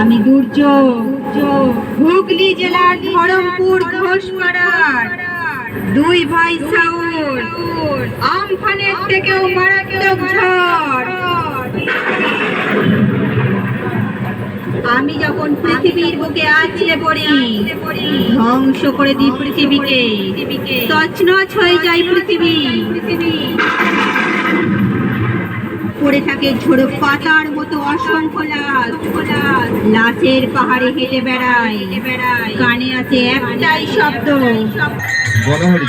আমি দুর্যোগ হুগলি জেলার ধরমপুর ঘোষপাড়ার। দুই ভাই সাউল আমফানের থেকেও মারাত্মক ঝড়। আমি যখন পৃথিবীর বুকে আছড়ে পড়ি, ধ্বংস করে দিই পৃথিবীকে। তছনছ হয়ে যায় পৃথিবী। পড়ে থাকে ঝোড়ো পাতার মতো অসংখ্য লাশ। লাশের পাহাড়ে হেঁটে বেড়ায়। কানে আছে একটাই শব্দ। গণহরি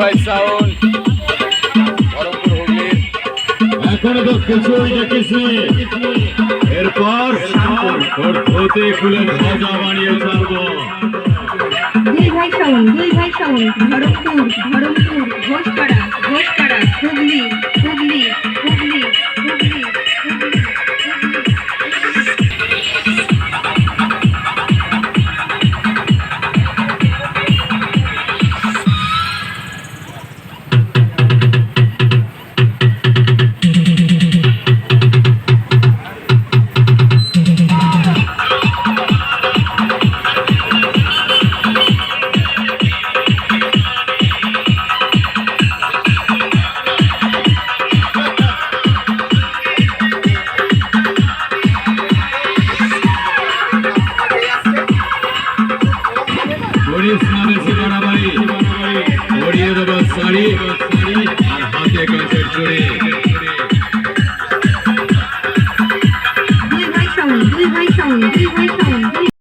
ভাই সাউন্ড। বহরমপুর হুগলির এখনও তো কিছুই দেখিসনি। এরপর তোর ধুতি খুলে মজা বানিয়ে ছাড়বো। দুই ভাই সাউন দুই ভাই সাউন ধরমপুর ধরমপুর ঘোষপাড়া ঘোষপাড়া হুগলি হুগলি হুগলি হুগলি হুগলি। করিস না বেশি বাড়াবাড়ি পরিয়ে দেবো শাড়ি আর হাতে কাঁচের চুড়ি।